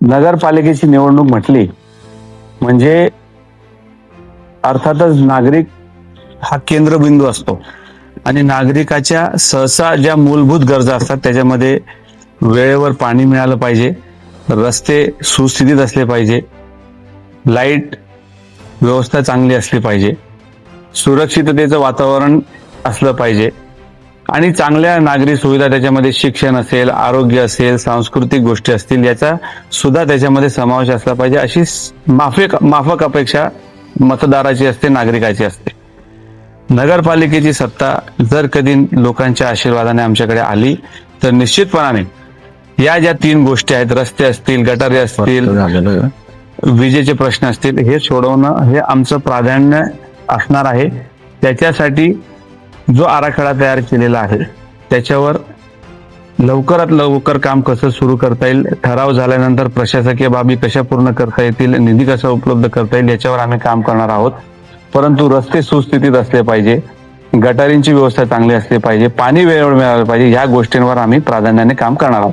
नगरपालिकेची निवडणूक म्हटली म्हणजे अर्थातच नागरिक हा केंद्रबिंदू असतो. आणि नागरिकाच्या सहसा ज्या मूलभूत गरजा असतात त्याच्यामध्ये वेळेवर पाणी मिळालं पाहिजे रस्ते सुस्थितीत असले पाहिजे लाइट व्यवस्था चांगली असली पाहिजे सुरक्षिततेचं वातावरण असलं पाहिजे आणि चांगल्या नागरी सुविधा त्याच्यामध्ये शिक्षण असेल आरोग्य असेल सांस्कृतिक गोष्टी असतील याचा सुद्धा त्याच्यामध्ये समावेश असला पाहिजे अशी माफक माफक अपेक्षा मतदाराची असते नागरिकाची असते. नगरपालिकेची सत्ता जर कधी लोकांच्या आशीर्वादाने आमच्याकडे आली तर निश्चितपणाने या ज्या तीन गोष्टी आहेत रस्ते असतील गटारे असतील विजेचे प्रश्न असतील हे सोडवणं हे आमचं प्राधान्य असणार आहे. त्याच्यासाठी जो आराखडा तयार केलेला आहे त्याच्यावर लवकरात लवकर काम कसं सुरू करता येईल ठराव झाल्यानंतर प्रशासकीय बाबी कशा पूर्ण करता येतील निधी कसा उपलब्ध करता येईल याच्यावर आम्ही काम करणार आहोत. परंतु रस्ते सुस्थितीत असले पाहिजे गटारींची व्यवस्था चांगली असली पाहिजे पाणी वेळेवर मिळालं पाहिजे या गोष्टींवर आम्ही प्राधान्याने काम करणार आहोत.